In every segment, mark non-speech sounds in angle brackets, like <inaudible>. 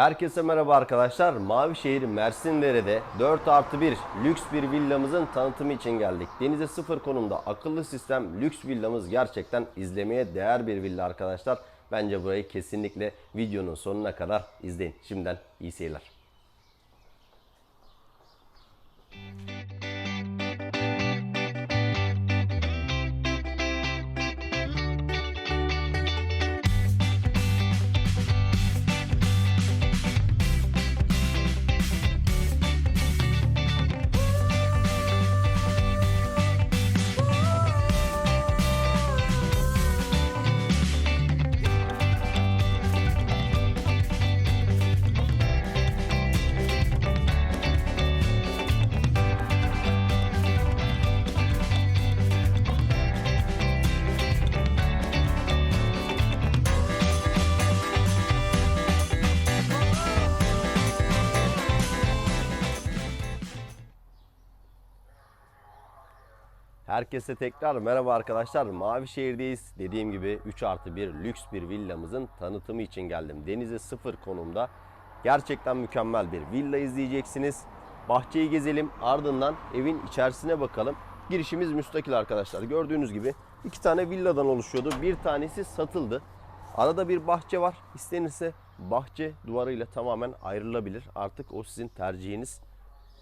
Herkese merhaba arkadaşlar. Mavişehir Mersindere'de 4 artı 1 lüks bir villamızın tanıtımı için geldik. Denize sıfır konumda akıllı sistem lüks villamız gerçekten izlemeye değer bir villa arkadaşlar. Bence burayı kesinlikle videonun sonuna kadar izleyin. Şimdiden iyi seyirler. Herkese tekrar merhaba arkadaşlar. Mavişehir'deyiz. Dediğim gibi 3 artı 1 lüks bir villamızın tanıtımı için geldim. Denize sıfır konumda. Gerçekten mükemmel bir villa izleyeceksiniz. Bahçeyi gezelim ardından evin içerisine bakalım. Girişimiz müstakil arkadaşlar. Gördüğünüz gibi iki tane villadan oluşuyordu. Bir tanesi satıldı. Arada bir bahçe var. İstenirse bahçe duvarıyla tamamen ayrılabilir. Artık o sizin tercihiniz.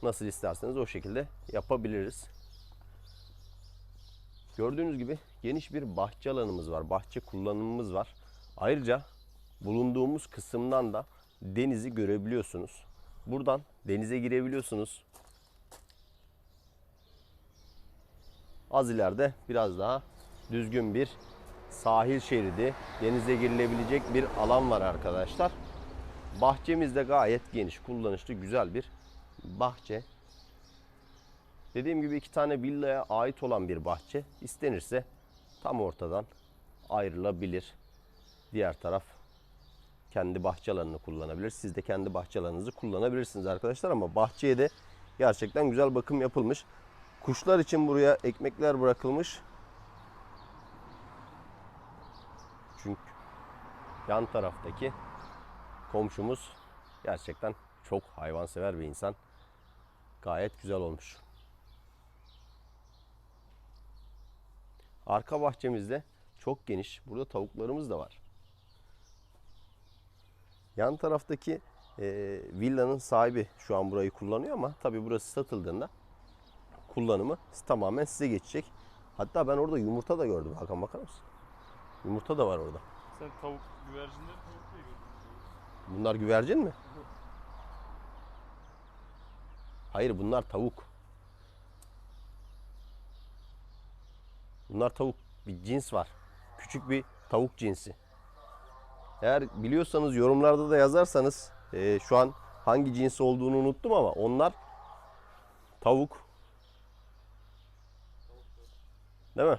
Nasıl isterseniz o şekilde yapabiliriz. Gördüğünüz gibi geniş bir bahçe alanımız var. Bahçe kullanımımız var. Ayrıca bulunduğumuz kısımdan da denizi görebiliyorsunuz. Buradan denize girebiliyorsunuz. Az ileride biraz daha düzgün bir sahil şeridi, denize girilebilecek bir alan var arkadaşlar. Bahçemiz de gayet geniş, kullanışlı, güzel bir bahçe. Dediğim gibi iki tane villaya ait olan bir bahçe istenirse tam ortadan ayrılabilir. Diğer taraf kendi bahçe alanını kullanabilir. Siz de kendi bahçe alanınızı kullanabilirsiniz arkadaşlar ama bahçeye de gerçekten güzel bakım yapılmış. Kuşlar için buraya ekmekler bırakılmış. Çünkü yan taraftaki komşumuz gerçekten çok hayvansever bir insan. Gayet güzel olmuş. Arka bahçemizde çok geniş. Burada tavuklarımız da var. Yan taraftaki e, villanın sahibi şu an burayı kullanıyor ama tabii burası satıldığında kullanımı tamamen size geçecek. Hatta ben orada yumurta da gördüm. Hakan bakar mısın? Yumurta da var orada. Sen tavuk güvercinleri tavuk diye gördün. Bunlar güvercin mi? <laughs> Hayır bunlar tavuk. Bunlar tavuk. Bir cins var. Küçük bir tavuk cinsi. Eğer biliyorsanız yorumlarda da yazarsanız e, şu an hangi cins olduğunu unuttum ama onlar tavuk. Değil mi?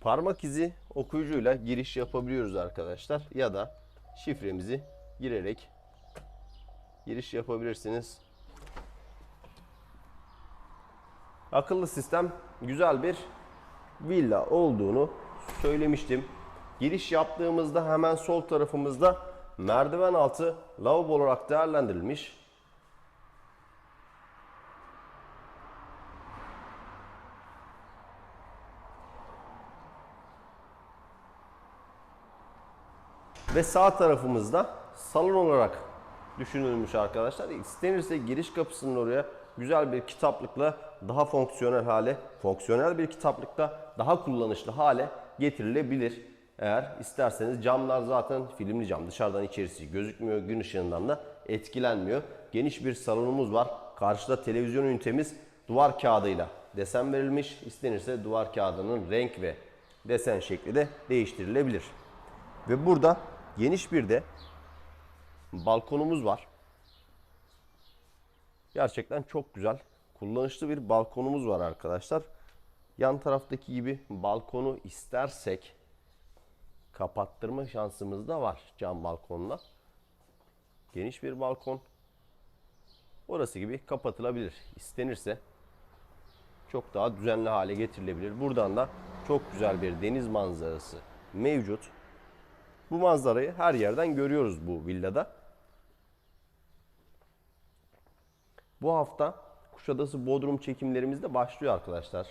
Parmak izi okuyucuyla giriş yapabiliyoruz arkadaşlar. Ya da şifremizi girerek giriş yapabilirsiniz. Akıllı sistem güzel bir villa olduğunu söylemiştim. Giriş yaptığımızda hemen sol tarafımızda merdiven altı lavabo olarak değerlendirilmiş. Ve sağ tarafımızda salon olarak düşünülmüş arkadaşlar. İstenirse giriş kapısının oraya güzel bir kitaplıkla daha fonksiyonel hale, fonksiyonel bir kitaplıkta daha kullanışlı hale getirilebilir. Eğer isterseniz camlar zaten filmli cam. Dışarıdan içerisi gözükmüyor. Gün ışığından da etkilenmiyor. Geniş bir salonumuz var. Karşıda televizyon ünitemiz duvar kağıdıyla desen verilmiş. İstenirse duvar kağıdının renk ve desen şekli de değiştirilebilir. Ve burada geniş bir de balkonumuz var. Gerçekten çok güzel, kullanışlı bir balkonumuz var arkadaşlar. Yan taraftaki gibi balkonu istersek kapattırma şansımız da var cam balkonla. Geniş bir balkon. Orası gibi kapatılabilir. İstenirse çok daha düzenli hale getirilebilir. Buradan da çok güzel bir deniz manzarası mevcut. Bu manzarayı her yerden görüyoruz bu villada. Bu hafta Kuşadası Bodrum çekimlerimiz de başlıyor arkadaşlar.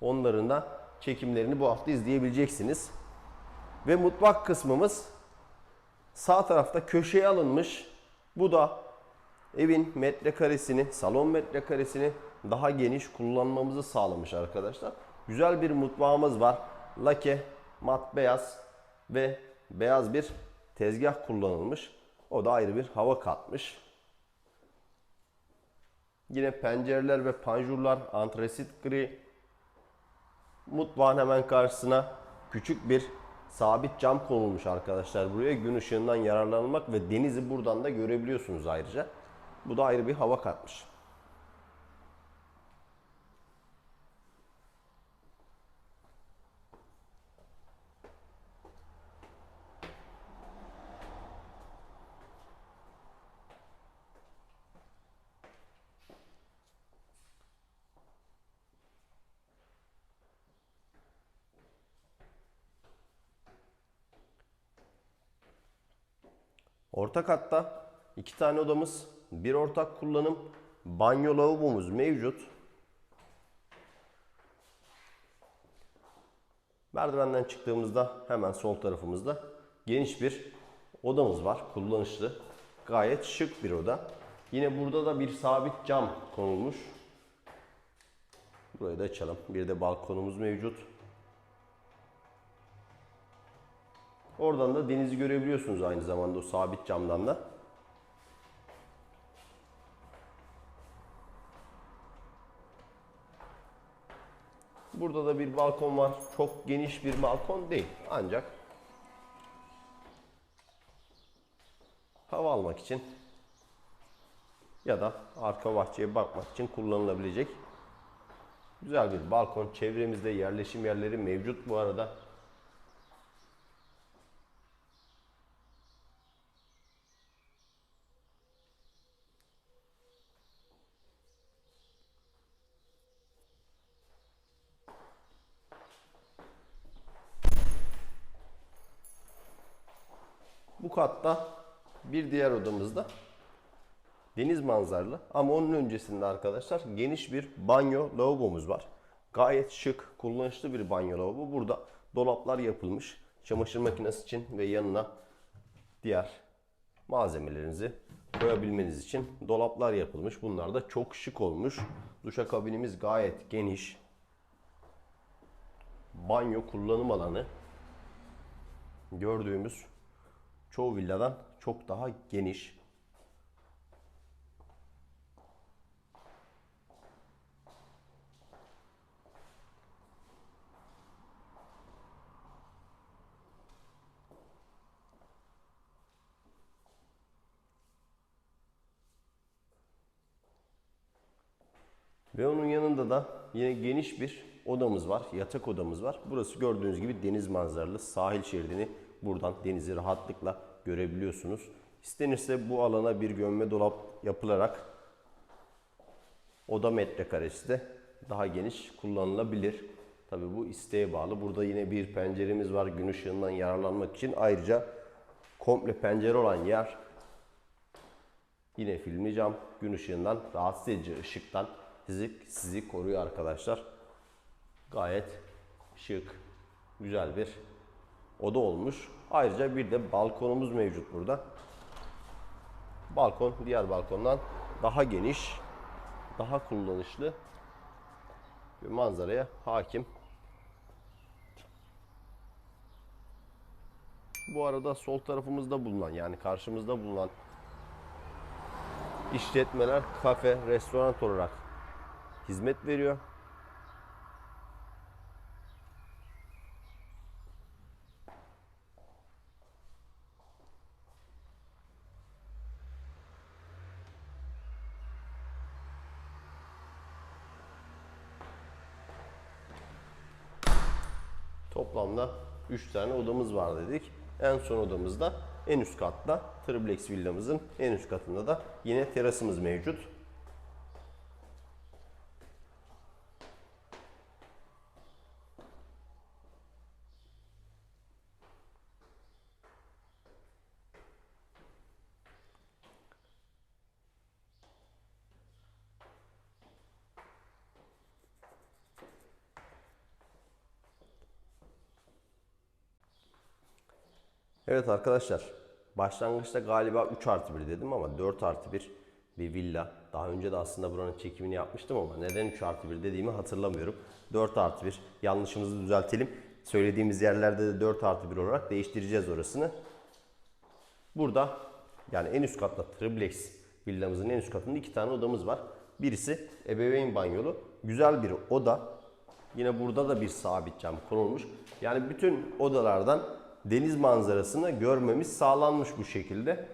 Onların da çekimlerini bu hafta izleyebileceksiniz. Ve mutfak kısmımız sağ tarafta köşeye alınmış. Bu da evin metrekaresini, salon metrekaresini daha geniş kullanmamızı sağlamış arkadaşlar. Güzel bir mutfağımız var. Lake, mat beyaz ve beyaz bir tezgah kullanılmış. O da ayrı bir hava katmış. Yine pencereler ve panjurlar antresit gri. Mutfağın hemen karşısına küçük bir sabit cam konulmuş arkadaşlar. Buraya gün ışığından yararlanmak ve denizi buradan da görebiliyorsunuz ayrıca. Bu da ayrı bir hava katmış. Orta katta iki tane odamız, bir ortak kullanım, banyo lavabomuz mevcut. Merdivenden çıktığımızda hemen sol tarafımızda geniş bir odamız var. Kullanışlı. Gayet şık bir oda. Yine burada da bir sabit cam konulmuş. Burayı da açalım. Bir de balkonumuz mevcut. Oradan da denizi görebiliyorsunuz aynı zamanda o sabit camdan da. Burada da bir balkon var. Çok geniş bir balkon değil. Ancak hava almak için ya da arka bahçeye bakmak için kullanılabilecek güzel bir balkon. Çevremizde yerleşim yerleri mevcut bu arada. Bu katta bir diğer odamızda deniz manzaralı ama onun öncesinde arkadaşlar geniş bir banyo lavabomuz var. Gayet şık, kullanışlı bir banyo lavabo. Burada dolaplar yapılmış. Çamaşır makinesi için ve yanına diğer malzemelerinizi koyabilmeniz için dolaplar yapılmış. Bunlar da çok şık olmuş. Duşakabinimiz gayet geniş. Banyo kullanım alanı gördüğümüz çoğu villadan çok daha geniş. Ve onun yanında da yine geniş bir odamız var. Yatak odamız var. Burası gördüğünüz gibi deniz manzaralı sahil şeridini buradan denizi rahatlıkla görebiliyorsunuz. İstenirse bu alana bir gömme dolap yapılarak oda metrekaresi de daha geniş kullanılabilir. Tabi bu isteğe bağlı. Burada yine bir penceremiz var gün ışığından yararlanmak için. Ayrıca komple pencere olan yer yine filmli cam gün ışığından rahatsız edici ışıktan sizi, sizi koruyor arkadaşlar. Gayet şık, güzel bir oda olmuş. Ayrıca bir de balkonumuz mevcut burada. Balkon diğer balkondan daha geniş, daha kullanışlı bir manzaraya hakim. Bu arada sol tarafımızda bulunan yani karşımızda bulunan işletmeler kafe, restoran olarak hizmet veriyor. 3 tane odamız var dedik. En son odamızda en üst katta triplex villamızın en üst katında da yine terasımız mevcut. Evet arkadaşlar başlangıçta galiba 3 artı 1 dedim ama 4 artı 1 bir villa. Daha önce de aslında buranın çekimini yapmıştım ama neden 3 artı 1 dediğimi hatırlamıyorum. 4 artı 1 yanlışımızı düzeltelim. Söylediğimiz yerlerde de 4 artı 1 olarak değiştireceğiz orasını. Burada yani en üst katta triplex villamızın en üst katında iki tane odamız var. Birisi ebeveyn banyolu. Güzel bir oda. Yine burada da bir sabit cam konulmuş. Yani bütün odalardan deniz manzarasını görmemiz sağlanmış bu şekilde.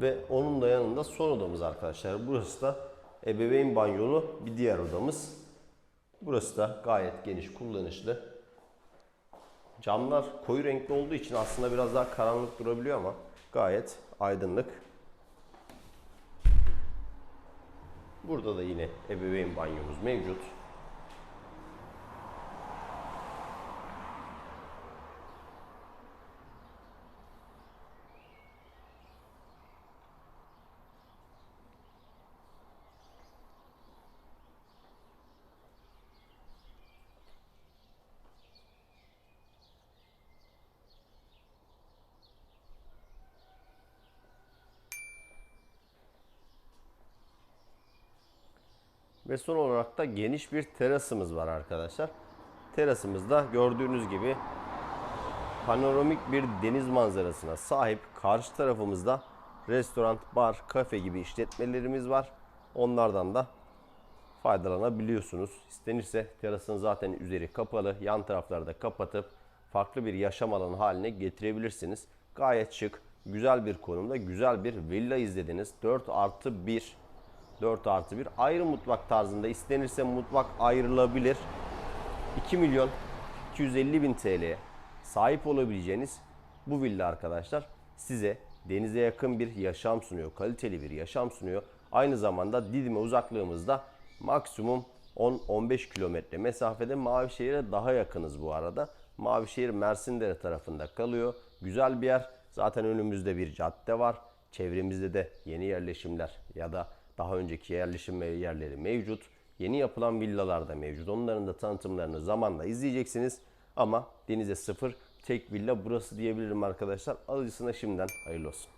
Ve onun da yanında son odamız arkadaşlar. Burası da ebeveyn banyolu bir diğer odamız. Burası da gayet geniş, kullanışlı. Camlar koyu renkli olduğu için aslında biraz daha karanlık durabiliyor ama gayet aydınlık. Burada da yine ebeveyn banyomuz mevcut. Ve son olarak da geniş bir terasımız var arkadaşlar. Terasımızda gördüğünüz gibi panoramik bir deniz manzarasına sahip. Karşı tarafımızda restoran, bar, kafe gibi işletmelerimiz var. Onlardan da faydalanabiliyorsunuz. İstenirse terasın zaten üzeri kapalı, yan tarafları da kapatıp farklı bir yaşam alanı haline getirebilirsiniz. Gayet şık, güzel bir konumda, güzel bir villa izlediniz. 4 artı 1 4 artı 1 ayrı mutfak tarzında istenirse mutfak ayrılabilir. 2 milyon 250 bin TL'ye sahip olabileceğiniz bu villa arkadaşlar size denize yakın bir yaşam sunuyor. Kaliteli bir yaşam sunuyor. Aynı zamanda Didim'e uzaklığımızda maksimum 10-15 kilometre mesafede Mavişehir'e daha yakınız bu arada. Mavişehir Mersin'dere tarafında kalıyor. Güzel bir yer. Zaten önümüzde bir cadde var. Çevremizde de yeni yerleşimler ya da daha önceki yerleşim yerleri mevcut. Yeni yapılan villalar da mevcut. Onların da tanıtımlarını zamanla izleyeceksiniz. Ama denize sıfır tek villa burası diyebilirim arkadaşlar. Alıcısına şimdiden hayırlı olsun.